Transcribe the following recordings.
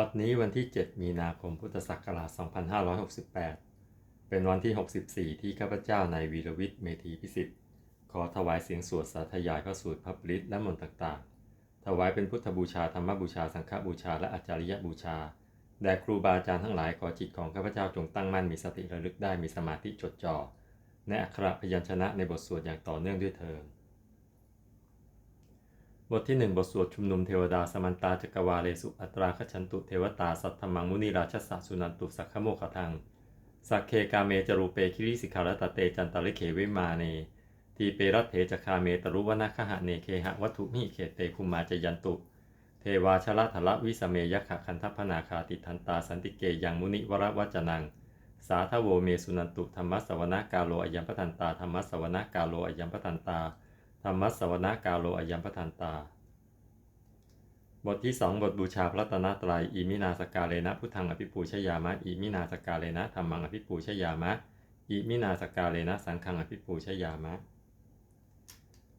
บัดนี้วันที่ 7 มีนาคมพุทธศักราช 2568 เป็นวันที่ 64 ที่ข้าพเจ้านายวีรวิทย์เมธีพิสิทธิ์ ขอถวายเสียงสวดสาธยายพระสูตรพระปริตและมนต์ต่างๆ ถวายเป็นพุทธบูชาธรรมบูชาสังฆบูชาและอาจาริยบูชา แด่ครูบาอาจารย์ทั้งหลายขอจิตของข้าพเจ้าจงตั้งมั่นมีสติระลึกได้มีสมาธิจดจ่อในอักขระพยัญชนะในบทสวดอย่างต่อเนื่องด้วยเทอ บทที่หนึ่งบทสวดชุมนุมเทวดาสมันตาจักรวาเลสุอัตราคชันตุเทวตาสัทธมังมุนีราชสสุนันตุสักขโมขทังสักเคกาเมจรูเปคิริสิกขารตเตจันตลิเขวิมาเนทีเปรัตเถจคาเมตรุวนาคหะเนเคหะวัตถุมิเขเตคุมาจยันตุ เทวาชละทละวิสเมยขะคันทพนาคาติทันตาสันติเกยังมุนิวรวัจนัง สาทโวเมสุนันตุธรรมสวนากาโลอยัมปทันตาธรรมสวนากาโลอยัมปทันตา ธรรมสวนากาโลอยัมปทันตา บทที่สองบทบูชาพระตนตรัยอิมินาสกาเลนะพุทธังอภิปูชยามะอิมินาสกาเลนะธรรมังอภิปูชยามะอิมินาสกาเลนะสังฆังอภิปูชยามะ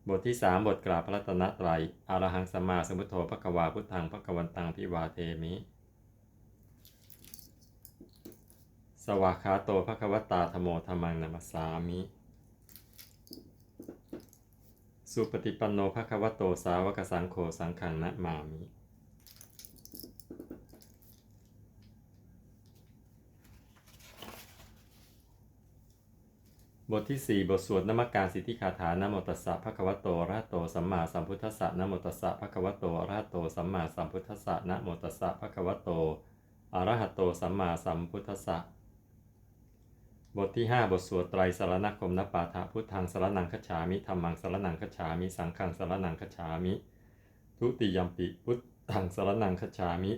บทที่สามบทกราบพระตนตรัยอารหังสัมมาสัมพุทโธพระกวาพุทธังพระกวันตังพิวาเทมิสวากขาโตพระควตาธโมธรรมังนัมสสามิ สุปฏิปันโนภะคะวะโตสาวกสังโฆสังขังนะมามิบทที่ 4 บทสวดนมการสิทธิคาถานโมตัสสะภะคะวะโตอะระหะโตสัมมาสัมพุทธัสสะนโมตัสสะภะคะวะโตอะระหะโตสัมมาสัมพุทธัสสะนโมตัสสะภะคะวะโตอะระหะโตสัมมาสัมพุทธัสสะ บทที่ 5 บทสวดไตรสารณคมนปาฐะพุทธังสารนังคฉามิธรรมังสารนังคฉามิ สังฆังสารนังคฉามิ ทุติยมปิพุทธังสารนังคฉามิ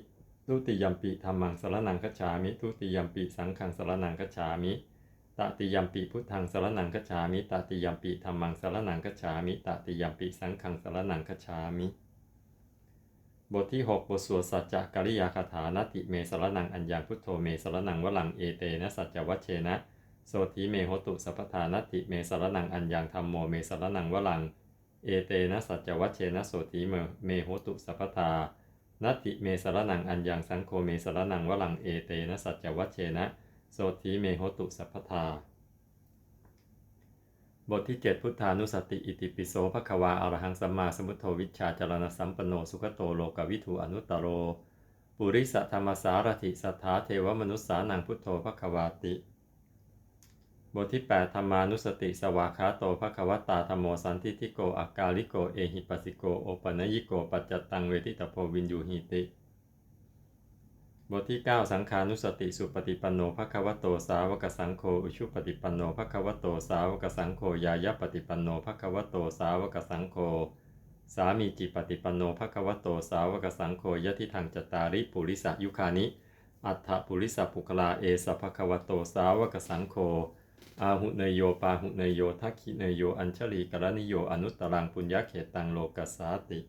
ทุติยมปิธรรมังสารนังคฉามิ ทุติยมปิสังฆังสารนังคฉามิตติยมปิพุทธังสารนังคฉามิตติยมปิธรรมังสารนังคฉามิตติยมปิสังฆังสารนังคฉามิ บทที่ 6 บทสวดสัจจกริยาคาถานติเมสารนังอัญญพุทโธเมสารนังวลังเอเตนะสัจจวัชเชนะ โสธีเมโหตุสัพพทานติเมสารนังอัญญังธรรมโมเมสารนังวลัง เอเตนะสัจจวัชเชนะโสธีเมโหตุสัพพทานติเมสารนังอัญญังสังโฆเมสารนังวลังเอเตนะสัจจวัชเชนะโสธีเมโหตุสัพพทาบทที่ 7 พุทธานุสติอิติปิโสภควาอรหังสัมมาสมุทโธวิชชาจารณสัมปโนสุขโตโลกวิทูอนุตตโร ปุริสธรรมสารถิสัทธาเทวมนุสสานังพุทโธภควาติ บทที่ 8 ธรรมานุสติ สวากขาโตภควตาธรรมโมสันติทิโกอากาลิโก เอหิปัสสิโก โอปนยิโก ปัจจตังเวทิตโพวินยูหิติ บทที่ 9 สังขานุสติ สุปฏิปันโนภควโต สาวกสังโฆ อุชุปฏิปันโนภควโต สาวกสังโฆ ยายะปฏิปันโนภควโต สาวกสังโฆ สามีจิปฏิปันโนภควโต สาวกสังโฆ ยะทิทางจตาริปุริสยุคานิ อัฏฐปุริสปุคลา เอสภควโต สาวกสังโฆ อาหุเนยโยปาหุเนยโยทักขิเนยโยอัญชลีกรณิโยอนุตตรังปุญญเขตังโลกัสสาติ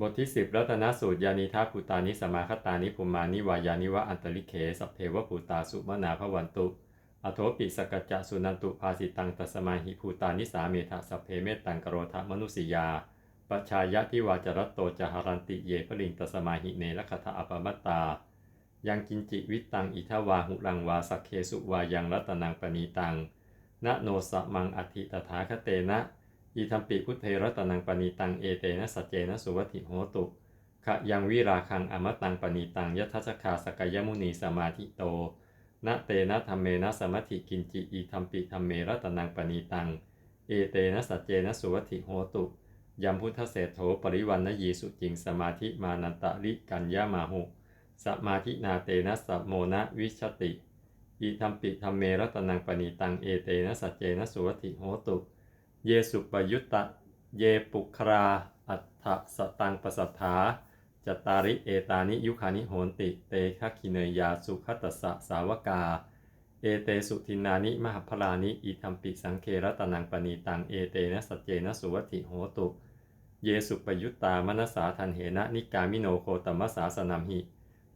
บทที่ 10 รัตนสูตรยานิทัพุตานิสมาคตานิภูมานิวายานิวะอันตริเคสัพเพวภูตาสุมนาภวันตุ อโทปิสกัจจะสุนันตุภาสิตังตัสมาหิภูตานิสาเมธะสัพเพเมตตังกโรธมนุสิยา ปชายะทิวาจรตโตจหรันติเยพลิงตสมาหิเนลคทะอปมัตตา ยังกินจิวิตังอิทวาหุรังวาสักเคสุวายังรัตนังปณีตังนะโนสะมังอธิตถาคเตนะอิทัมปิพุทเทรัตนังปณีตังเอเตนะสัจเจนะสุวัติโหตุขะยังวิราคังอมตังปณีตังยทัชคาสกยมุนีสมาธิโตนะเตนะธรรมเมนะสมัติกินจิอิทัมปิธรรมเมรัตนังปณีตัง เอเตนะสัจเจนะสุวัติโหตุ ยัมพุทธเศรษโธปริวันนยีสุจิงสมาธิมานันตะริกัญญามาหุสมาธินาเตนะสัมโมนะวิชติ อิทัมปิธรรมเมรัตนังปณีตังเอเตนะสัจเจนะสุวติโหตุ เยสุปยุตตะเยปุครา อัฏฐสตังปสัทธาจตาริเอตานิยุคานิโหนติ เตคะคิเนยาสุขตัสสะสาวกา เอเตสุทินานิมหพลานิอิทัมปิสังเครัตนังปณีตังเอเตนะสัจเจนะสุวติโหตุ เยสุปยุตตามนสาทันเหนะนิกามิโนโคตมสาสนัมหิ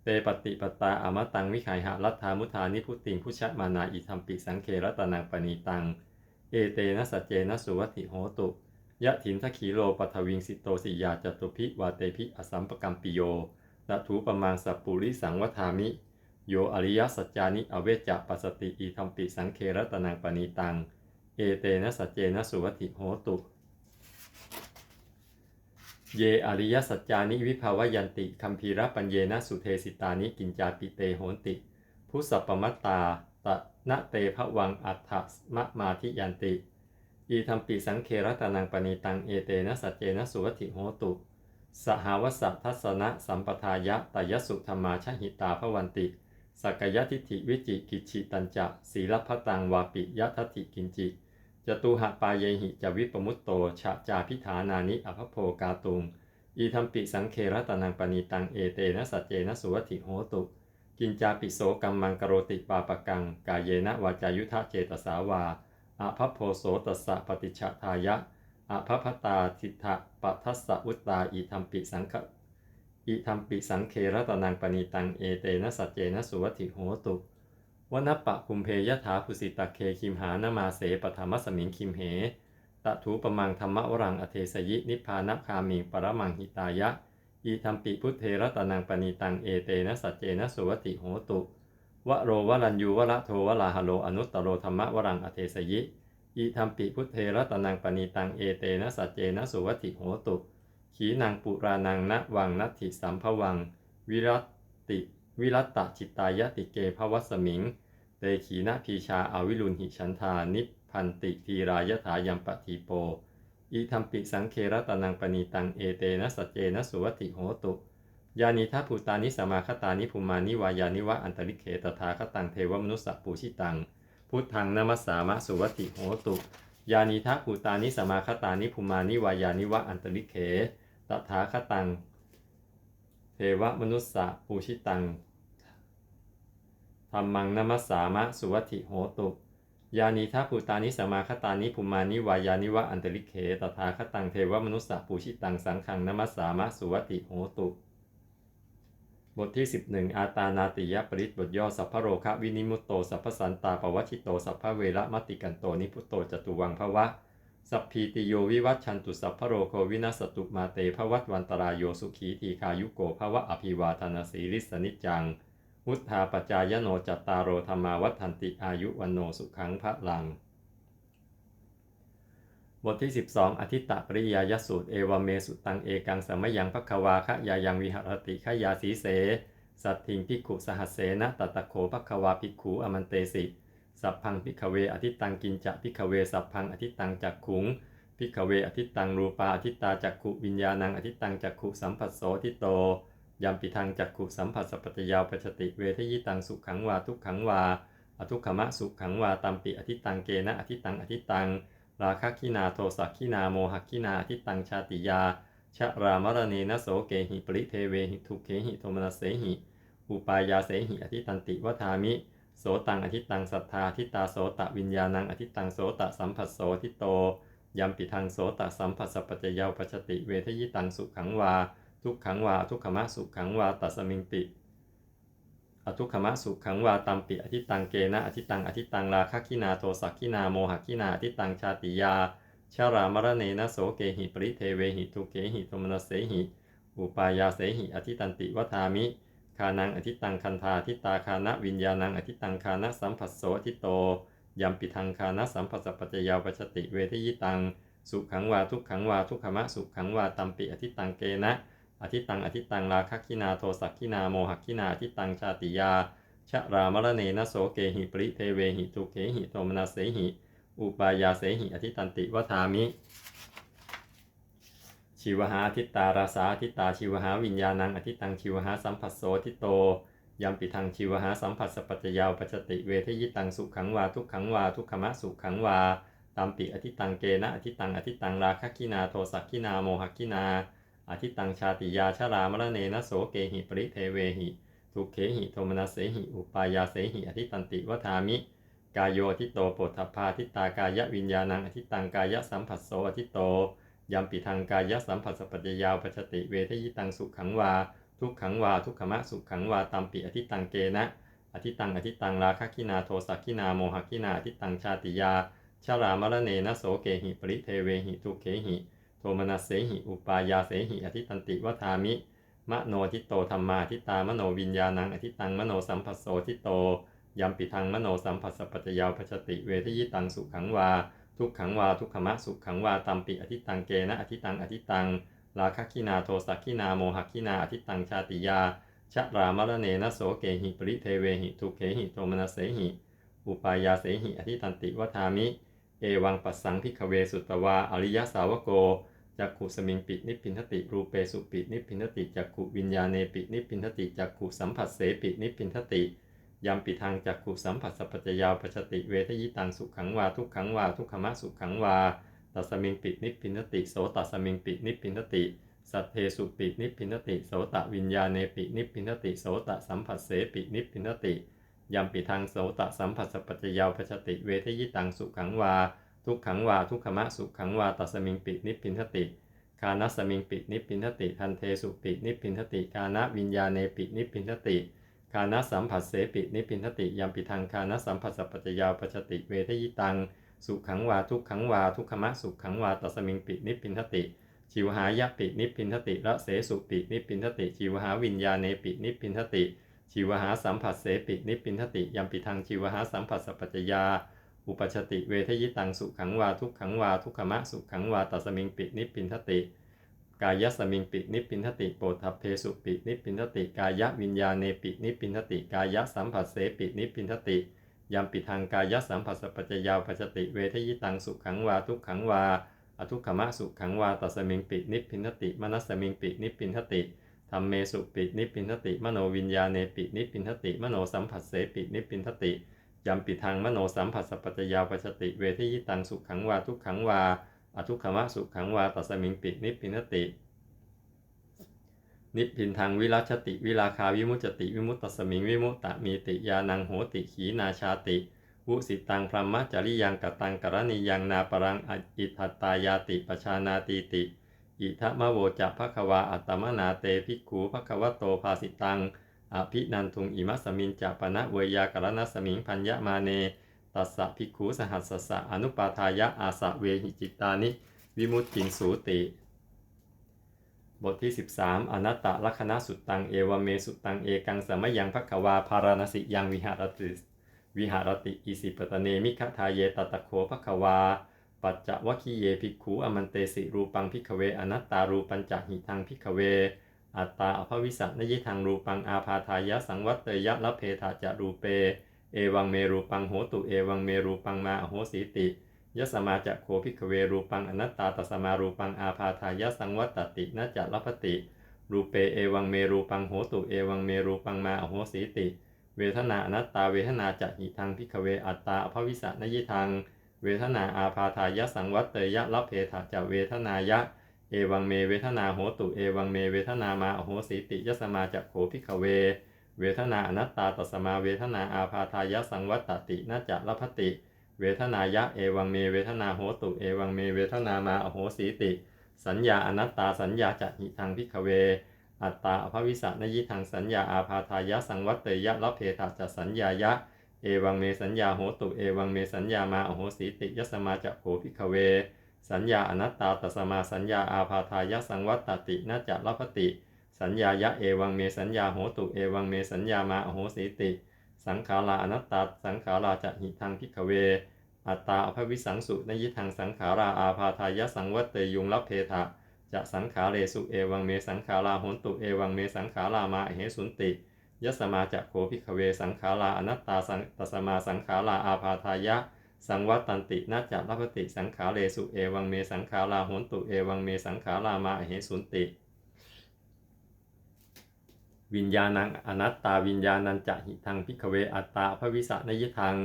เตปฏิปตาอมตังวิไขหะรัตธามุทานิพุติงพุชะมานาอิทัมปิสังเครัตนังปณีตัง เอเตนะสัจเจนะสุวัติโหตุ ยะถินทขีโลปัทวิงสิโตสิยาจตุพิวาเตพิอสัมปกัมปิโยละถูปมังสัปปุริสังวทามิ โยอริยสัจจานิอเวจจะปัสสติอีธรรมปิสังเครตนังปณีตัง เอเตนะสัจเจนะสุวัติโหตุ เยอริยสัจจานิวิภาวยันติคัมภีรปัญเยนะสุเทสิตานิกินจาปิเตโหนติพุสัปปมัตตาตะนะเตภวังอัฏฐมะมาทิยันติ อีธรรมปิสังเครตนังปณีตังเอเตนะสัจเจนะสุวัติโหตุ สหาวสทัสนะสัมปทายะตยสุธรรมาชหิตาภวันติสักยทิฏฐิวิจิกิจฉิตัญจะศีลพัตังวาปิยทัติกินจิ จตุหะปาเยหิจวิปมุตโตฉะจาพิธานานิอภโภกาตุง อีธรรมปิสังเครตนังปณีตังเอเตนะสัจเจนะสุวัติโหตุ กินจาปิโสกัมมังกโรติปาปกัง กายเยนะวาจายุทธเจตสาวาอภพโพโสตสะปฏิชทายะอภพตาทิฏฐะปัทัสสะวุตตาอีธรรมปิสังฆอิธรรมปิสังเครตนังปณีตังเอเตนะสัจเจนะสุวัติโหตุ วนปะคุมเพยถาภุสิตะเคคิมหานามาเสปธรรมสมิงคิมเหตะถูปมังธรรมวรังอเทสยินิพานคามิงปรมังหิตายะ อีธรรมปิพุทเทรตนังปณีตังเอเตนะสัจเจนะสุวติโหตุวะโรวรัญยูวะระโทวะลาหโลอนุตตโรธรรมวรังอเทสยิ อีธรรมปิพุทเทระตนังปณีตังเอเตนะสัจเจนะสุวติโหตุ ขีนางปุรานังนะวังนัตถิสัมภวัง วิรัตติวิรัตตจิตตายติเกภวัสมิง เตขีนะพีชาอาวิรุณหิฉันทานิพพันติทีรายถายัมปทีโปอีธรรมปิสังเคระตนังปณีตังเอเตนะสัจเจนะสุวัติโหตุ ยานิทัพภูตานิสมาคตานิภูมานิวายานิวะอันตริเขตถาคตังเทวมนุสสะปูชิตัง พุทธังนมัสสามะสุวัติโหตุ ยานิทัภูตานิสมาคตานิภูมานิวายานิวะอันตริเขตถาคตัง เทวมนุสสะปูชิตัง ธรรมังนมัสสามะสุวัติโหตุยานิทัภูตานิสมาคตานิภูมานิวายานิวะอันตริเขตถาคตังเทวมนุสสะปูชิตังสังขังนมัสสามะสุวัติโหตุ บทที่ 11 อาตานาติยปริตบทย่อสัพพโรคะวินิมุตโตสัพพสันตาปวัชิโตสัพพเวระมติกันโตนิพุตโตจตุวังภวะสัพพีติโยวิวัชชันตุสัพพโรโควินัสตุมาเตภวัตวันตรายโยสุขีทีคายุโกภวะอภิวาทนาสีริสนิจจัง มุทธาปจายโนจัตตารโรธรรมาวัฏันติอายุวันโนสุขังพระลัง บทที่ 12 อธิตตปริยายสูตร เอวเมสุตังเอกังสมยังภควาคยายังวิหรติขยาสีเส สัตถิงพิกุสหัสเสนะตตะโขภควาภิกขุอมันเตสิ สัพพังพิกเวอธิตังกินจะพิกเวสัพพังอธิตังจักขุงพิกเวอธิตังรูปาอธิตาจักขุวิญญาณังอธิตังจักขุสัมผัสโสทิโต ยามปิทังจักขุสัมผัสสปปจยาวปัจจติเวทยิตังสุขังวาทุกขังวาอทุกขมะสุขังวาตัมปิอธิตังเกนะอธิตังอธิตัง ราคะคินาโทสักคินาโมหคินาอธิตังชาติยาชะรามรณีนโสเกหิปริเทเวหิทุเขหิโทมนัสเสหิ อุปายาเสหิอธิตันติวทามิ โสตังอธิตังสัทธาทิตาโสตะวิญญาณังอธิตังโสตะสัมผัสโสทิโตยัมปิทังโสตะสัมผัสสปปัจจยาวปัจจติเวทยิตังสุขังวา ทุกขังวาทุกขมะสุขังวาตัสมิงติอทุกขมะสุขังวาตัมปิอธิตังเกนะอธิตังอธิตังราคะคินาโทสักคินาโมหคินาอธิตังชาติยาชารามรเนนะโสเกหิปริเทเวหิทุเกหิโทมนเสหิอุปายาเสหิอธิตันติวทามิคานังอธิตังคันธาทิตาคานะวิญญาณังอธิตังคานะสัมผัสโสทิโตยัมปิทังคานะสัมผัสปัจจยาวปัจติเวทยิตัง สุขังวาทุกขังวาทุกขมะสุขังวาตัมปิอธิตังเกนะ อธิตังอธิตังราคะคินาโทสักคินาโมหคินาอธิตังชาติยาชะรามรเนนะโสเกหิปริเทเวหิทุเกหิโทมนัสเสหิ อุปายาเสหิอธิตันติวทามิ ชีวหาทิตตาราสาทิตตาชีวหาวิญญาณังอธิตังชีวหาสัมผัสโสทิโตยัมปิทังชีวหาสัมผัสสปัจจยาวปัจจติเวทยิตังสุขังวาทุกขังวาทุกขมะสุขังวาตัมปิอธิตังเกนะอธิตังอธิตังราคะคินาโทสักคินาโมหคินา อธิตังชาติยาชรามรเนนะโสเกหิปริเทเวหิทุเขหิโทมนัสเสหิอุปายาเสหิอธิตันติวทามิ กายโยอธิโตโปฏฐพาทิตากายวิญญาณังอธิตังกายสัมผัสโสอธิโตยัมปิทังกายสัมผัสสปปัจจยาวปัจจติเวทยิตังสุขังวา ทุกขังวาทุกขมะสุขังวาตัมปิอธิตังเกนะอธิตังอธิตังราคะคินาโทสักคินาโมหคินาอธิตังชาติยาชชารามรเนนะโสเกหิปริเทเวหิทุเขหิ โทมนัสเสหิอุปายาเสหิอธิตันติวทามิ มโนทิโตธรรมาทิตามโนวิญญาณังอธิตังมโนสัมผัสโสทิโตยัมปิทังมโนสัมผัสสปปัจจยาวปชติเวทยิตังสุขังวา ทุกขังวาทุกขมะสุขังวาตัมปิอธิตังเกนะอธิตังอธิตังราคะคินาโทสักคินาโมหคินาอธิตังชาติยาชะรามรเนนะโสเกหิปริเทเวหิทุเขหิโทมนัสเสหิ อุปายาเสหิอธิตันติวทามิ เอวังปัสสังพิกเวสุตวาอริยสาวโก จักขุสมิงปินิพินทติรูเปสุปินิพินทติจักขุวิญญาเนปินิพินทติจักขุสัมผัสเสปินิพินทติยัมปิทางจักขุสัมผัสสัพจยาวปชติเวทยิตังสุขังวาทุกขังวาทุกขมะสุขังวาตัสมิงปินิพินทติโสตัสมิงปินิพินทติสัทเทสุปินิพินทติโสตวิญญาเนปินิพินทติโสตสัมผัสเสปินิพินทติยัมปิทางโสตสัมผัสสัพพจยาวปชติเวทยิตังสุขังวา ทุกขังวาทุกขมะสุขังวาตัสมิงปินิพินทติคานัสมิงปินิพินทติทันเทสุปินิพินทติกานะวิญญาเนปินิพินทติคานัสัมผัสเสปินิพินทติยัมปิทางคานัสัมผัสสัพจยาวปชติเวทยิตัง สุขังวาทุกขังวาทุกขมะสุขังวาตัสมิงปินิพินทติชิวหายะปินิพินทติระเสสุปินิพินทติชิวหาวิญญาเนปินิพินทติชิวหาสัมผัสเสปินิพินทติยัมปิทางชิวหาสัมผัสสัพจยา อุปชติเวทยิตังสุขังวาทุกขังวาทุกขมะสุขังวาตัสมิงปินิพพินทติ กายสมิงปินิพพินทติโปทัพเพสุปินิพพินทติ กายวิญญาเนปินิพพินทติ กายสัมผัสเสปินิพพินทติยามปิทางกายสัมผัสปัจจยาวปชติเวทยิตังสุขังวาทุกขังวาอทุกขมะสุขังวาตัสมิงปินิพพินทติมนัสมิงปินิพพินทติธรรมเมสุปินิพพินทติ มโนวิญญาเนปินิพพินทติ มโนสัมผัสเสปินิพพินทติ ยามปิทางมโนสัมผัสสัจจยาวปชติเวทยิตังสุขังวาทุกขังวาอทุกขมะสุขังวาตัสมิงปินิพินติ นิพินทางวิรัชติ วิราคาวิมุจติ วิมุตตสมิงวิมุตตมีติยานังโหติขีนาชาติวุสิตังพรหมจริยังกตังกรณียังนาปรังอิทัตตายาติปชานาตีติ อิทะมะโวจะภควาอัตตมนาเตภิกขูภควโตภาสิตัง อภินันทุงอิมัสมินจะปนะเวยากรณสมิงพัญญมาเนตัสสะภิกขูสหัสสะอนุปาทายะอาสะเวหิจิตานิ วิมุตติงสูติ บทที่ 13 อนัตตลักณะสุตตังเอวเมสุตตังเอกังสมยังภควาภารณสิยังวิหารติวิหารติอิสิปตเนมิขทาเยตตะโคภควา ปัจจวคีเยภิกขูอมันเตสิรูปังพิกเวอนัตตารูปัญจหิทังพิกเว อัตตาอภวิสันยิทังรูปังอาพาทายะสังวัตเตยะละเพทาจะรูเป เอวังเมรูปังโหตุเอวังเมรูปังมาอโหสีติยสมาจะโคพิกเวรูปังอนัตตาตสมารูปังอาพาทายะสังวัตตินจะลพติรูเปเอวังเมรูปังโหตุเอวังเมรูปังมาอโหสีติ เวทนาอนัตตาเวทนาจะหิทังพิกเวอัตตาอภวิสันยิทัง เวทนาอาพาทายะสังวัตเตยะละเพทาจะเวทนายะ เอวังเมเวทนาโหตุเอวังเมเวทนามาอโหสีติยสมาจะโคพิกเว เวทนาอนัตตาตสมาเวทนาอาพาทายะสังวัตตินาจะลพติ เวทนายะเอวังเมเวทนาโหตุเอวังเมเวทนามาอโหสีติ สัญญาอนัตตาสัญญาจะหิทังพิกเว อัตตาอภวิสันยิทังสัญญาอาพาทายะสังวัตเตยะละเพทาจะสัญญายะเอวังเมสัญญาโหตุเอวังเมสัญญามาอโหสีติยสมาจะโหพิกเว สัญญาอนัตตาตัสมาสัญญาอาพาทายะสังวัตตินาจะลพติ สัญญายะเอวังเมสัญญาโหตุเอวังเมสัญญามาโหสีติ สังขาราอนัตตาสังขาราจะหิทังพิกเว อัตตาอภวิสังสุนยิทังสังขาราอาพาทายะสังวัตเตยุงละเพทะจะสังขาเรสุเอวังเมสังขาราโหตุเอวังเมสังขารามาเหสุนติยสมาจะโคพิกเวสังขาราอนัตตาสังตสมาสังขาราอาพาทายะ สังวัตตันตินาจะรัพติสังขาเรสุเอวังเมสังขาราหนตุเอวังเมสังขารามาเหสุนติ วิญญาณังอนัตตาวิญญาณัญจะหิทังพิกเวอัตตาภวิสะนยิทัง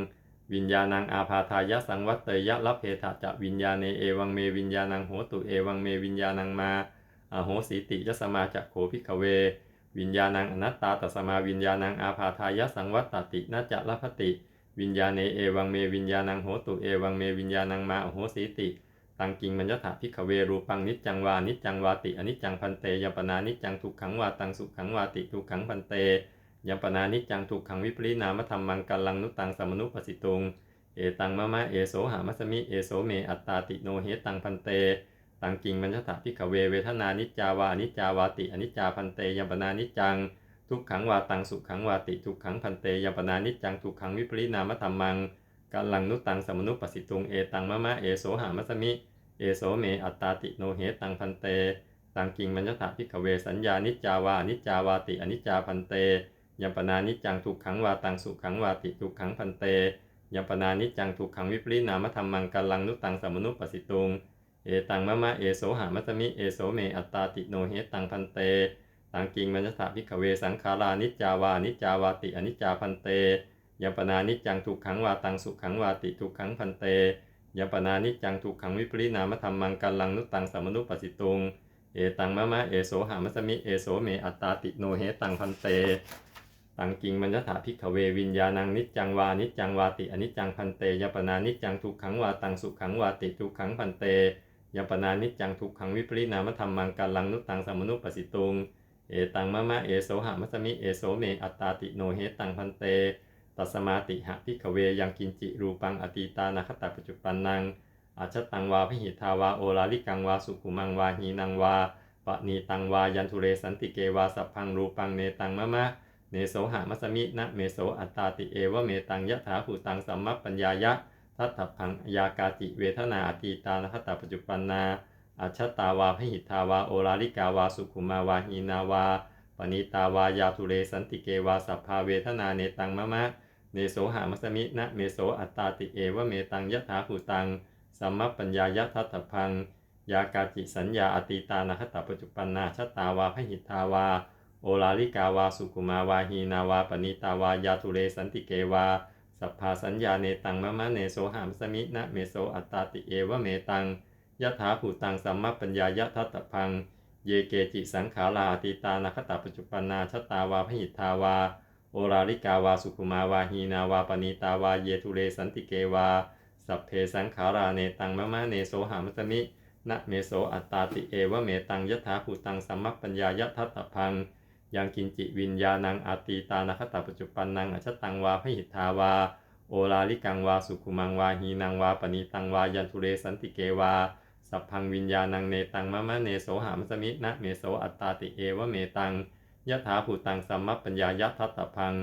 วิญญาณังอาพาทายะสังวัตเตยะละเพทะจะวิญญาเนเอวังเมวิญญาณังโหตุเอวังเมวิญญาณังมาอโหสีติยสมาจะโขพิกเว วิญญาณังอนัตตาตัสมาวิญญาณังอาพาทายะสังวัตตินาจะละพติ วิญญาเนเอวังเมวิญญาณังโหตุเอวังเมวิญญาณังมาอโหสีติตังกิงมัญญถาพิกเวรูปังนิจจังวานิจจังวาติอนิจจังพันเตยปนานิจจังทุกขังวาตังสุขังวาติทุกขังพันเตยปนานิจจังทุกขังวิปริณามธรรมังกัลลังนุตังสมนุปสิตุงเอตังมะมะเอโสหามัสมิเอโสเมอัตตาติโนเหตังพันเตตังกิงมัญชถาพิขเวเวทนานิจจาวานิจจาวาติอนิจจาพันเตยปนานิจจัง ทุกขังวาตังสุขังวาติทุกขังพันเตยัปนานิจังทุกขังวิปริณามธรรมังกัลลังนุตังสมนุปปสิตุงเอตังมะมะเอโสหามัสมิเอโสเมอัตตาติโนเหตังพันเตตังกิงมัญชถาพิขเวสัญญานิจาวานิจาวาติอนิจจาพันเตยัมปนานิจังทุกขังวาตังสุขังวาติทุกขังพันเตยัปนานิจังทุกขังวิปริณามธรรมังกัลลังนุตังสมนุปปสิตุงเอตังมะมะเอโสหามัตมิเอโสเมอัตตาติโนเหตังพันเต ตังกิงมัญชถาพิขเวสังขารานิจจาวานิจจาวาติอนิจจาพันเตยปนานิจจังทุกขังวาตังสุขังวาติทุกขังพันเตยปนานิจจังทุกขังวิปริณามธรรมังกัลังนุตังสมนุปสิตุงเอตังมะมะเอโสหามัสมิเอโสเมอัตตาติโนเหตังพันเตตังกิงมัญถาพิขเววิญญาณังนิจจังวานิจจังวาติอนิจจังพันเตยปนานิจจังทุกขังวาตังสุขังวาติทุกขังพันเตยปนานิจจังทุกขังวิปริณามธรรมังกัลังนุตังสมนุปปสิตุง เอตังมะมะเอโสหามัสมิเอโสเมอัตตาติโนเหตังพันเตตัสมาติหะพิขเวยังกินจิรูปังอตีตานาคตาปัจจุปันนังอาชตังวาพิหิทาวาโอลาลิกังวาสุขุมังวาหีนังวาปะนีตังวายันทุเรสันติเกวาสัพพังรูปังเนตังมะมะเนโสหามัสมินะเมโสอัตตาติเอวะเมตังยะถาภูตังสัมมัปปัญญายะทัตถพังยากาจิเวทนาอตีตานาคตาปัจจุปันนา อัชตาวาพหิทาวาโอลาลิกาวาสุขุมาวาหีนาวาปณิตาวายาทุเรสันติเกวาสัพพาเวทนาเนตังมะมะเนโสหามัสมินะเมโสอัตตาติเอวะเมตังยะถาภูตังสัมมัปปัญญายะทัตถพัง ยากาจิสัญญาอตีตานาคตาปัจจุปันนาชตาวาพหิทาวา โอลาลิกาวาสุขุมาวาหีนาวาปณิตาวายาทุเรสันติเกวาสัพพาสัญญาเนตังมะมะเนโสหามสมินะเมโสอัตตาติเอวะเมตัง ยะถาภูตังสัมมัปปัญญายะทัตตพัง เยเกจิสังขาราอติตานาคตาปัจจุปนาชตาวาพหิทาวา โอราลิกาวาสุขุมาวาหีนาวาปณีตาวาเยทุเรสันติเกวา สัพเพสังขาราเนตังมะมะเนโสหามสมินะเมโสอัตตาติเอวะเมตังยะถาภูตังสัมมัปปัญญายะทัตตพังยังกินจิวิญญาณังอาตีตานาคตาปัจจุปันนังอชตังวาพหิทาวา โอลาลิกังวาสุขุมังวาหีนังวาปณีตังวายันทุเรสันติเกวา สัพพังวิญญาณังเนตังมะมะเนโสหามสมินะเมโสอัตตาติเอวะเมตังยะถาภูตังสัมมัปปัญญายะทัตตพัง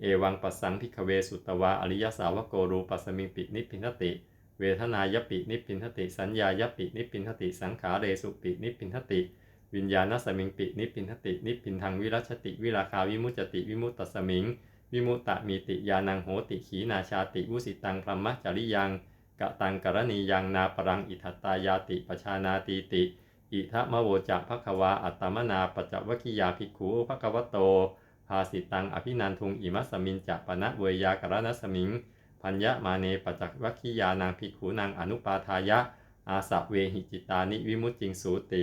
เอวังปัสสังพิขเวสุตวาอริยสาวโกรูปัสมิงปินิพินทติ เวทนายปินิพินทติ สัญญายปินิพินทติสังขาเรสุปินิพินทติ วิญญาณสมิงปินิพินทตินิพินทางวิรัชติวิราคาวิมุจติวิมุตตสมิง วิมุตตมีติยานังโหติขีนาชาติวุสิตังพรหมจริยัง กะตังกรณียังนาปรังอิทัตตายาติปชานาตีติ อิทะมะโวจะภควาอัตตมนาปัจวคิยาภิกขุภควโต ภาสิตังอภินันทุงอิมัสมินจะปนะเวยากรณสมิง พัญญะมาเนปัจวัคคียานางภิกขุนางอนุปาทายะ อาสะเวหิจิตานิวิมุตจิงสูติ